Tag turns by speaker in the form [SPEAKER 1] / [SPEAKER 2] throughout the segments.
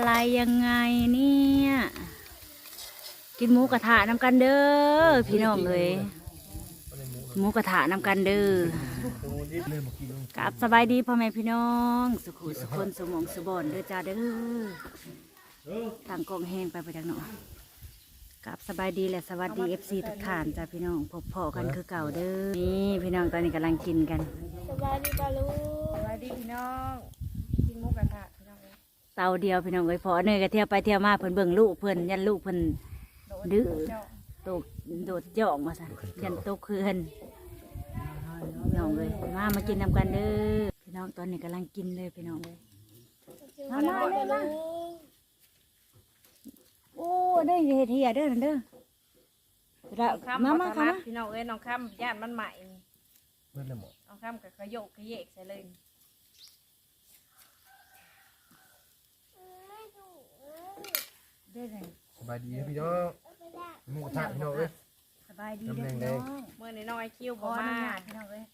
[SPEAKER 1] อะไรยังไงเนี่ย กินหมูกระทะนำกันเด้อพี่น้องเลยหมูกระทะนำกันเด้อกับสบายดีพ่อแม่พี่น้อง สุขุสุคนสมองสุบอนเด้อจ้าเด้อต่างกองแห้งไปไปทางเนาะกับสบายดีและสวัสดีเอฟซีทุกท่านจ้าพี่น้องพบพอกันคือเก่าเด้อนี่พี่น้องตอนนี้กำลังกินกัน
[SPEAKER 2] สบายดีปะลูก
[SPEAKER 3] สวัสดีพี่น้องกินหมุกกระทะพี่น้อง เลย
[SPEAKER 1] เตาเดียวพี่น้องเอ้ยพอเนยก็เที่ยวไปเที่ยวมาเพิ่นเบิ่งลูกเพิ่นยันลูกเพิ่น
[SPEAKER 3] โดน
[SPEAKER 1] ดื้อ
[SPEAKER 3] เจ้า
[SPEAKER 1] ตกโดดจ่องมาซะยันตกเคือนพี่น้องเลยมามากินนำกันเด้อพี่น้องตอนนี้กำลังกินเลยพี่น้องเลยมามาเลยมาโอ้ได้เฮ็ดเฮียเด้อนั่นเด้อเรา
[SPEAKER 3] น้อง
[SPEAKER 1] มา
[SPEAKER 3] ข้าม
[SPEAKER 1] มา
[SPEAKER 3] มา
[SPEAKER 1] ค่ะ
[SPEAKER 3] ค่ะ
[SPEAKER 1] มา
[SPEAKER 3] พี่น้องเอ้ยน้องข้ามย่านมันใหม่
[SPEAKER 4] เพื่อนเลยหมด
[SPEAKER 3] น้องข้ามกับขยโยกขยเยกใส่เลย
[SPEAKER 1] ด้อเลย
[SPEAKER 4] สบายดีพี่น้องหมูกระทะพี่น้องเอ้ย
[SPEAKER 1] สบายดีเด้อพี่น้อง
[SPEAKER 3] เมื่อน้อยๆคิว
[SPEAKER 1] ข
[SPEAKER 3] บ่
[SPEAKER 1] ออนุ
[SPEAKER 3] มา
[SPEAKER 1] ญาตพี่น้องเอ้ย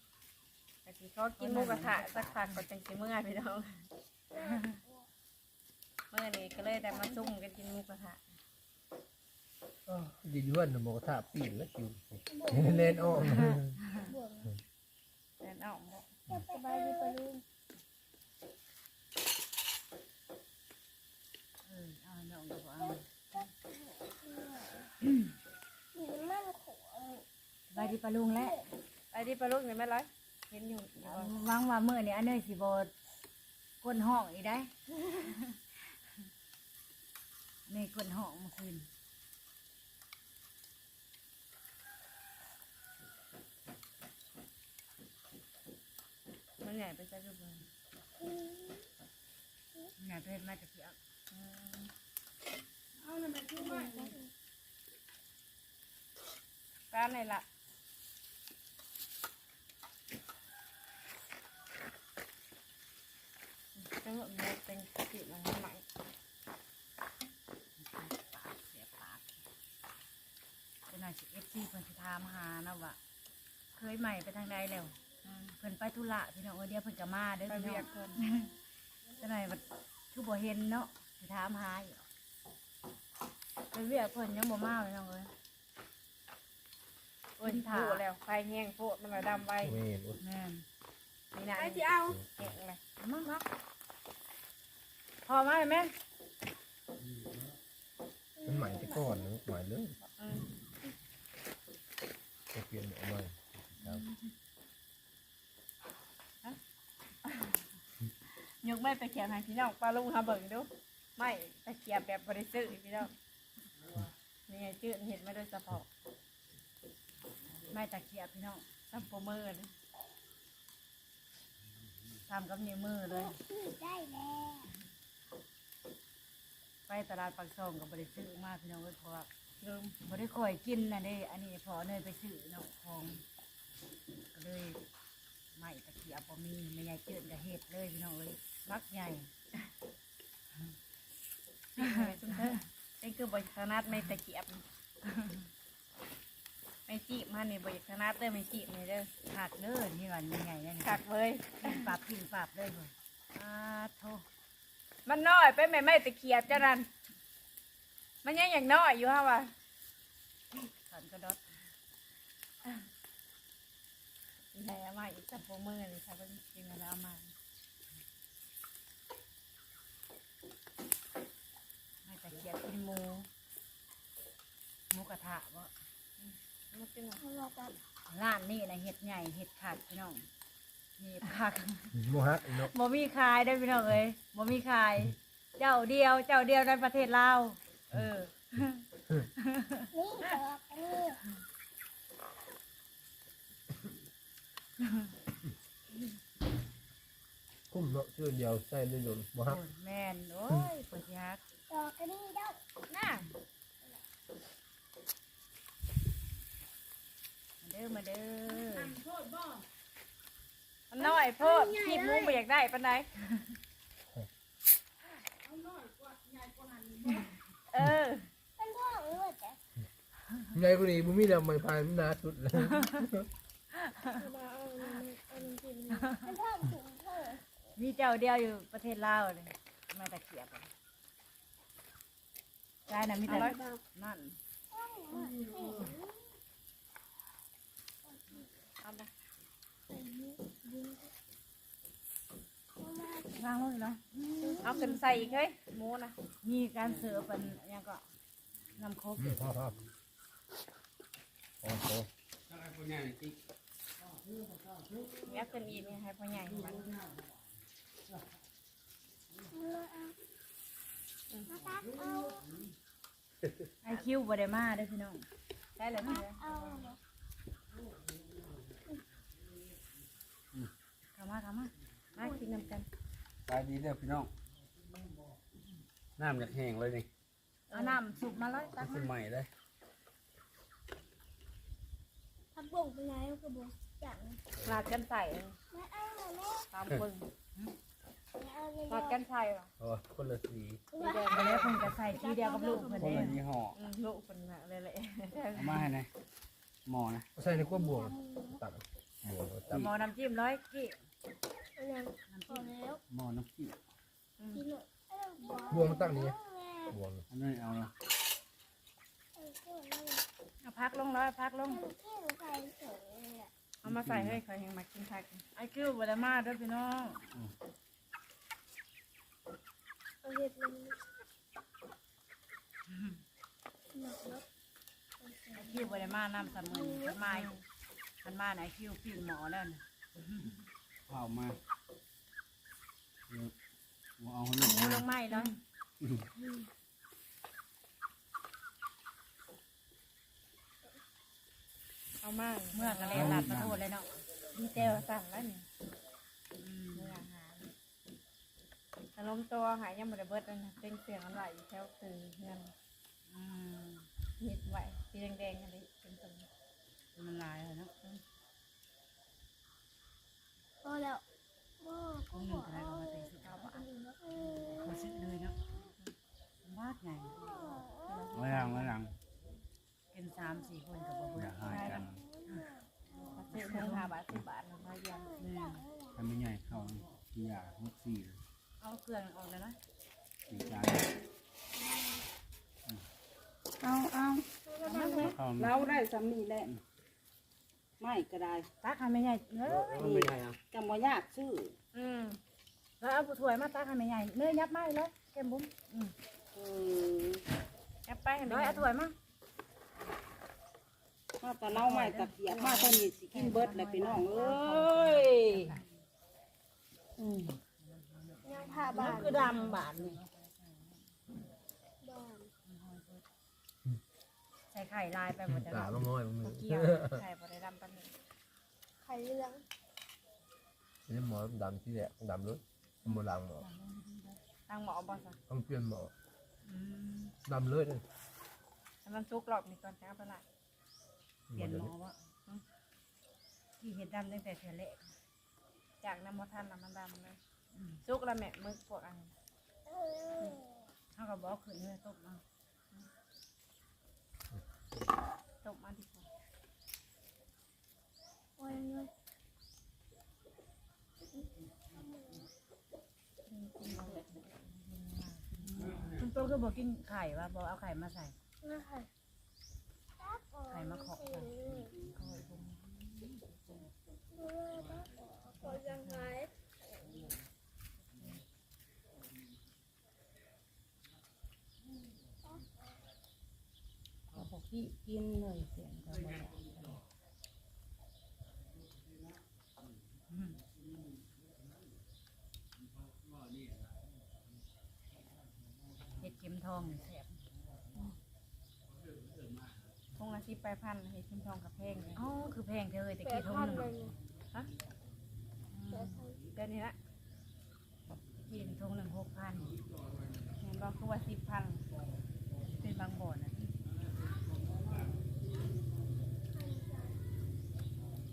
[SPEAKER 3] แต่สิเขากินหมุกกระทะสักพักก็จังสิเมื่อพี่น้องเมื่อนี้ก็เลยได้มาซุ่มกันกินหมุกกระทะ
[SPEAKER 4] อ้าวดีด้วนหมูกระทะปีนแล้วอยู่เล่นอ้อม
[SPEAKER 3] แต่นออกบ่
[SPEAKER 2] สบายดีปะลูก
[SPEAKER 1] เออเอาน้องก็บ่เอา
[SPEAKER 2] หนูนั่งขอ
[SPEAKER 1] สบายดีปะลุงและ
[SPEAKER 3] ไอ้ที่ปลาลูกนี่แม่ร้อยเห็นอยู่อยู่บ่
[SPEAKER 1] หวังว่ามื้อนี้อันเนยสิบ่ก้นห้องอีกได้นี่ก้นห้องเมื่อคืน
[SPEAKER 3] มันใหญ่ไปซะคือบ่
[SPEAKER 1] งานเพชรมาจากพี่อะ
[SPEAKER 3] ร้านไหนล่ะ จังหวะมันเป็นสิมันใหม่
[SPEAKER 1] เสียปากเป็นหน่อยสิเอฟซีเพิ่นสิถามหานะว่าเคยใหม่ไปทางใดแล้วเพิ่นไปธุระพี่น้องเออเดียวเพิ่นก็มาเด้อ
[SPEAKER 3] ไป
[SPEAKER 1] พี่น้
[SPEAKER 3] เวีย
[SPEAKER 1] อกง
[SPEAKER 3] เพิ่น
[SPEAKER 1] จังหน่อยว่าคือบ่เห็นเนาะสิถามหาอยู่
[SPEAKER 3] ไปเวียกเพิ่นยังบ่มาเลยน้องเอ้ยเพิ่นถาแล้วไฟแห้งโพดมันก็ดำไว้
[SPEAKER 4] ไม่เห็นว่า
[SPEAKER 1] แม่น
[SPEAKER 3] นี่นะไอ้ที่เอาแห้งเลย
[SPEAKER 1] เอามา เนาะ
[SPEAKER 3] พอมาแม่น
[SPEAKER 4] มันใหม่ที่ก่อนนะใหม่เลย
[SPEAKER 3] อืม
[SPEAKER 4] จะเปลี่ยนออกมาครับ
[SPEAKER 3] ยกไม้ไปเขียนให้พี่น้องปลาลุงหาเบิ่งดู ไม่ตะเกียบแบบบ่ได้ซื้อพี่น้องนี่ไงจืดเห็นมาโดยเฉพาะ
[SPEAKER 1] ไม้ตะเกียบพี่น้อง
[SPEAKER 3] ซัมโปเมอร์นะ
[SPEAKER 1] ทำกับนิ้วมือเลย
[SPEAKER 2] ได้แล้ว
[SPEAKER 1] ไปตลาดปากซองก็บ่ได้ซื้อมาพี่น้องเอ้ยเพราะว่า
[SPEAKER 3] ลืม
[SPEAKER 1] บ่ได้ค่อยกินน่ะเด้อันนี้พอเนยไปซื้อเนาะของก็เลยไม้ตะเกียบบ่มีแม่ใหญ่เจิดก็เฮ็ดเลยพี่น้องเอ้ยบักใหญ่
[SPEAKER 3] สิให้ซุ่มเถอะนี่คือบริขนาดไม่ตะเกียบไม่จีบมานี่บริขนาดเด้อไม่จีบนี่เด้อ
[SPEAKER 1] หักเด้อนี่วันยังไงเนี่ย
[SPEAKER 3] คักเลย
[SPEAKER 1] กินปรับกินปรับเลยเว้ยอาโท
[SPEAKER 3] มันน้อยไปไม่ไม่ตะเกียบจ้านันมันยังอย่างน้อยอยู่ฮะวะ
[SPEAKER 1] สันกระดด
[SPEAKER 3] ไหนเอามาอีกซัมโปเมอร์นี่ค่ะเพิ่น
[SPEAKER 1] กินมาแล้วเอามาไม่ตะเกียบกินหมูหมูกระทะบ่
[SPEAKER 3] มันกินหน่อย
[SPEAKER 2] เขาบอกว่า
[SPEAKER 1] ร้านนี่นะเห็ดใหญ่เห็ดขาดพี่น้อง นี่ผัก
[SPEAKER 4] โมฮะเนาะ
[SPEAKER 1] บ่มีขายได้อพี่น้องเอ้ยบ่มีขาย เจ้าเดียว เจ้าเดียวในประเทศลาวเออ
[SPEAKER 2] นี่ดอกอันนี้
[SPEAKER 4] คุ้มเนาะเชื่อเดียวใส่ด้วยโดนโมฮะ
[SPEAKER 1] โอ้ยแม่นโอ้ยปวดยัก
[SPEAKER 2] ดอกอันนี้ดอก
[SPEAKER 1] น่ามาเด้อมาเด้อ
[SPEAKER 3] มันน้อยโพดคีบหมุ้งไปอยากได้ปานใดเออ
[SPEAKER 2] เป็นพ่อหรือว่าแต่
[SPEAKER 4] ใหญ่กว่านี้บุมีแล้วไม่พายมันหนาสุดเลย
[SPEAKER 2] เป็นพ่อถึงพ่อ
[SPEAKER 1] มีเจ้าเดียวอยู่ประเทศลาวเลยมาตะเกียบอะได้นะมีแต่นั่น
[SPEAKER 3] เอาไป
[SPEAKER 1] วางลงเลยเนาะ
[SPEAKER 3] เอาขึ้นใส่อีกเฮ้ยหมูนะ
[SPEAKER 1] มีการเสิร์ฟเป็นหยังก็น้ำครบ
[SPEAKER 4] อืมพ่อพ่อโอ้โห
[SPEAKER 3] เนี่ยขึ้นอีกนี่ให้พ่อใหญ่มัน
[SPEAKER 1] ไอคิวบไดมาเด้อพี่น้อง
[SPEAKER 3] ได้เลยพี่เด้อ
[SPEAKER 2] เอา
[SPEAKER 1] เข้ามาเข้ามา
[SPEAKER 3] มากินน้ำกัน
[SPEAKER 5] ตายดีเด้อพี่น้อง น้ำจากแห้งเลยนี่
[SPEAKER 1] เอาน้ำสุกมาเลยตัก
[SPEAKER 5] ขึ้
[SPEAKER 1] มาน
[SPEAKER 5] ใหม่เลย
[SPEAKER 2] พักบ่งไปไหนก็บ่จัง
[SPEAKER 3] ลาดกันใส่
[SPEAKER 2] ไม่เอาแม่
[SPEAKER 3] ตามเบิ่ง
[SPEAKER 2] ไม่เอาเลย
[SPEAKER 3] ลาดกันใส่เหรอ
[SPEAKER 5] โอ้ยคนละสี
[SPEAKER 3] สีแดง
[SPEAKER 1] ไปแล้วเพิ่นก็ใส่ทีเดียวกับลูกเพิ่น
[SPEAKER 5] คน
[SPEAKER 1] เด้
[SPEAKER 5] ละยี่ห้อ
[SPEAKER 3] อืมลูกเป็นอะไรเลย
[SPEAKER 5] เอามาให้หน่อยหมอนะ
[SPEAKER 4] ใส่ในขั้วบวงตักบวงตัก
[SPEAKER 1] หมอน้ำจิ้มร้อยกี่
[SPEAKER 2] เอาเลยพอแล้ว
[SPEAKER 5] หมอน้ำขี้
[SPEAKER 2] กินหน่อยเอา
[SPEAKER 4] บวงตั้งนี้
[SPEAKER 2] แม่
[SPEAKER 4] บวง
[SPEAKER 5] อันนี้เอาละ
[SPEAKER 2] เอาเสื้อเลย
[SPEAKER 1] เอาพักลงร้อยพักลง
[SPEAKER 2] เอาเสื้อใส่เสื้อเลยอะ
[SPEAKER 3] เอามาใส่ให้ใครยังมากินผัก
[SPEAKER 1] ไอคิวบไดมาเด้อพี่น้อง
[SPEAKER 2] เอาเห็ดมันหนักเนาะ
[SPEAKER 1] ไอคิวบไดมาน้ำสมุนขันมาขันมาไหนคิวปิ้งหมอแล้วน่ะ
[SPEAKER 5] เอามาเดี๋ยวเอาให้ลูก
[SPEAKER 1] หมูลงไม้เลย
[SPEAKER 3] เอามา
[SPEAKER 1] เมื่อกระเลนหลัดมาโทษเลยเนาะ
[SPEAKER 3] ดีเจสั่งแล้วนี่
[SPEAKER 1] อืม
[SPEAKER 3] เนื้อาหารอารมณ์ตัวหายยังไม่ได้เบิดเลยนะเต็งเสียงอันไหวแถวตื่นเงิน
[SPEAKER 1] อืม
[SPEAKER 3] นิดไหวสีแดงๆกันเลยเป็นตรง
[SPEAKER 1] มันลายเลยเนาะ
[SPEAKER 2] พอแล้วโอ้ก็บองก
[SPEAKER 1] อะไรก็มา
[SPEAKER 2] เล
[SPEAKER 1] ใส่
[SPEAKER 2] ย
[SPEAKER 1] สุด
[SPEAKER 2] เอา
[SPEAKER 1] เอา
[SPEAKER 2] อันนี้เนาะ
[SPEAKER 1] มาซื้อเลยเนาะมากไง
[SPEAKER 5] ไว้หลังไว้หลัง
[SPEAKER 1] กินสามสี่คนกับบ่
[SPEAKER 5] อ
[SPEAKER 1] เบื่อย่า
[SPEAKER 5] หายกัน
[SPEAKER 3] ซื้อเงินห้าบาทสิบบาทนะพยายม
[SPEAKER 1] แม่
[SPEAKER 5] ถ้าไม่ใหญ่เขากินยาหกสี่
[SPEAKER 1] เอาเครื่องออกเลยนะ
[SPEAKER 5] สี่จาน
[SPEAKER 6] เอาเอา
[SPEAKER 5] เข้า
[SPEAKER 6] เราได้สำนีแหละ ไม่ก็ได้
[SPEAKER 1] ตักให้ไม่ใหญ่เนื้อ
[SPEAKER 4] มันไม่ใช่อะ
[SPEAKER 6] จำว่ายากชื่อ
[SPEAKER 3] อืม
[SPEAKER 1] แล้วเอาถ้วยมาตักให้ไม่ใหญ่เนื้อยับไม้เลยแก้มบุ้มอืม
[SPEAKER 6] เออ
[SPEAKER 3] แอปไปเห็นไหม
[SPEAKER 1] ร้อยเอาถ้วยมา
[SPEAKER 6] มาแต่เล่าใหม่ตะเกียบมาตอนนี้สิกินเบิดเลยพี่น้องเอ้ยอืม
[SPEAKER 2] ยังพา
[SPEAKER 6] มั
[SPEAKER 2] บ้านน
[SPEAKER 6] คือดำบาทนี่
[SPEAKER 2] บ้าน
[SPEAKER 1] ใส่ไข่ลายไปหมดแล้ว
[SPEAKER 4] ตาบ้างน้อยมัน
[SPEAKER 3] เกี่ยวไข่บริดำปันนี้
[SPEAKER 2] ไข่เหลือง
[SPEAKER 4] นี่หมอดำที่แหละดำเลยโบราณหมอ
[SPEAKER 3] ตั้งหมอบอส
[SPEAKER 4] ต้องเปลี่ยนหมอ
[SPEAKER 1] อืม
[SPEAKER 4] ดำเลยเนี่ย
[SPEAKER 3] ให้มันซุกหลอกนี่ก่อนจ้าปะละ
[SPEAKER 1] เปลี่ยนหมอวะที่เห็ดดำตั้งแต่เสียเละ
[SPEAKER 3] จากน้ำมันทันน้ำมันดำเลยซุกแล้วแม่มึกพวกอันนี้
[SPEAKER 2] เออ
[SPEAKER 1] เขาก็บอกขึ้นเนื้อต้มมา
[SPEAKER 3] ตกมาดีกว่า
[SPEAKER 2] โอ้ยเลย
[SPEAKER 1] คุณโตก็บอกกินไข่ว่าบอกเอาไข่มาใส่
[SPEAKER 2] นะค่ะ
[SPEAKER 1] ไข่มาขอบใส่
[SPEAKER 2] ขอยังไง
[SPEAKER 6] เอาพวกที่กินเลยเสียงก็บ่ได้
[SPEAKER 1] เห็ดเข็ม ทองนี่แซ่บ
[SPEAKER 3] พงละสิบแปดพันเห็ดชิมทองกับเพลงเนี่ย
[SPEAKER 1] อ๋อคือแพงเธอแต่
[SPEAKER 2] แป
[SPEAKER 1] กี่
[SPEAKER 2] ด
[SPEAKER 1] ทุ่
[SPEAKER 2] พัน
[SPEAKER 1] ม
[SPEAKER 2] เลยเนี่ย
[SPEAKER 3] ฮะ
[SPEAKER 2] แปดพัน
[SPEAKER 3] เดือนนี้ละ
[SPEAKER 1] กี่ทุ่มหนึ่งหกพัน
[SPEAKER 3] เห็นบอกคือว่าสิบพัน
[SPEAKER 1] เป็นบางบ่อนะ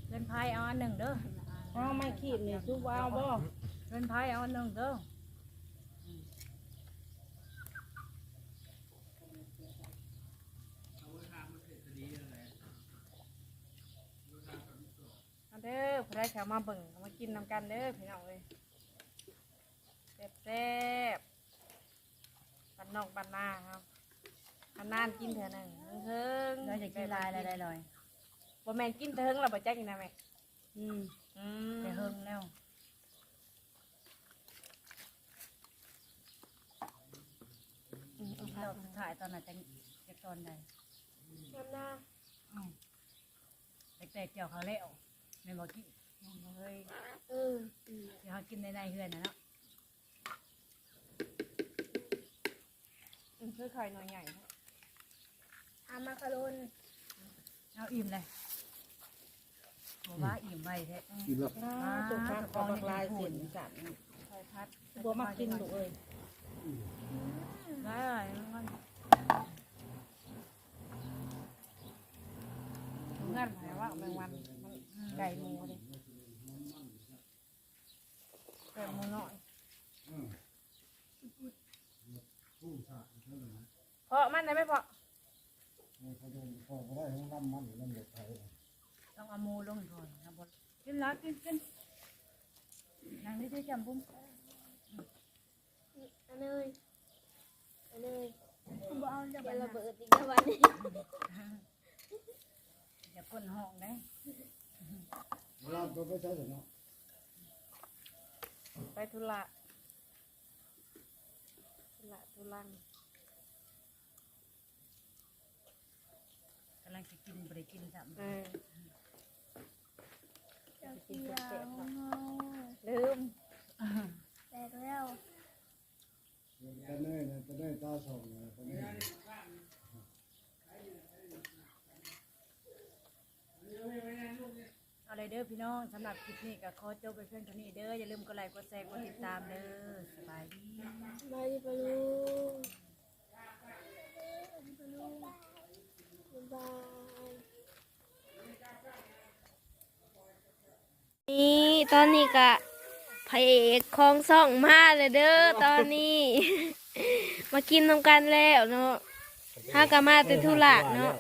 [SPEAKER 1] เงินพายเอาอันหนึ่งเด้อ
[SPEAKER 6] เอาไม่ขีดนี่ซุปวาวบ่
[SPEAKER 1] เงินพายเอาอันหนึ่งเด้อ
[SPEAKER 3] เอาเด้อผู้ได้แถวมาเบิ่งมากินน้ำกันเด้อพี่น้องเลยแซ่บแซ่บๆบ้านนอกบ้านนาครับอันนานกินเถอะหนึ่งเฮิง
[SPEAKER 1] เราจะกินลายอะไรลอย
[SPEAKER 3] บ่แม่นกินเถิงเราบ่จักกินนะแม่
[SPEAKER 6] อืม
[SPEAKER 3] อืม
[SPEAKER 1] จะเฮิงแล้วเราถ่ายตอนไหนจะจะตอนใด
[SPEAKER 2] น้ำหน้า
[SPEAKER 1] แต่แต่เกี่ยวเขาแล้ว ในบอกกี้เฮ้ย
[SPEAKER 2] เออ
[SPEAKER 1] เดี๋ยวเขากินในในเฮือนนะเนาะ
[SPEAKER 3] อืมคือไข่หน่อยใหญ่นะ
[SPEAKER 2] ทำมาคารน
[SPEAKER 1] เอาอิ่มเลยบอกว่าอิ่มไว้แท้
[SPEAKER 5] กินแล้ว
[SPEAKER 6] ตัวข้างของลายเส้นสั่น
[SPEAKER 3] ไข่พัด
[SPEAKER 6] บัวมากินลูกเอ้ย
[SPEAKER 1] ได้มัน
[SPEAKER 3] ถุงเงินแปลว่าแมงวันมันไก่หมูเลยไก่หมูน้อยเพราะมันได้ไหมเพราะ
[SPEAKER 1] ต้องเอามูลงก่อนนะบดกินแล้วกินกินนางนี่จะจำปุ้ม
[SPEAKER 2] อันเนยอันเนยบ่เอาจะไประเบิดอีกแล้ววันนี้
[SPEAKER 1] อย่าก้นห้องได้
[SPEAKER 3] ไปธุระธุระธุรัง
[SPEAKER 1] กำลังจะกินบริกินซ้ำ
[SPEAKER 3] เออ
[SPEAKER 2] จะกินยาเงา
[SPEAKER 3] ลืม
[SPEAKER 2] แตกแล้ว
[SPEAKER 1] เอาเลยเด้อพี่น้องสำหรับคลิปนี้ก็ขอจบไปเพียงเท่านี้เด้ออย่าลืมกดไลค์กดแชร์กดติดตามเด้อสบายดี
[SPEAKER 2] มาดิปะลุงปะลุงบายนี่ตอนนี้ก็พระเอกของส่องมาเลยเด้อตอนนี้ มากินนำกันแล้วเนาะถ้าก็มาแต่ธุระเนาะ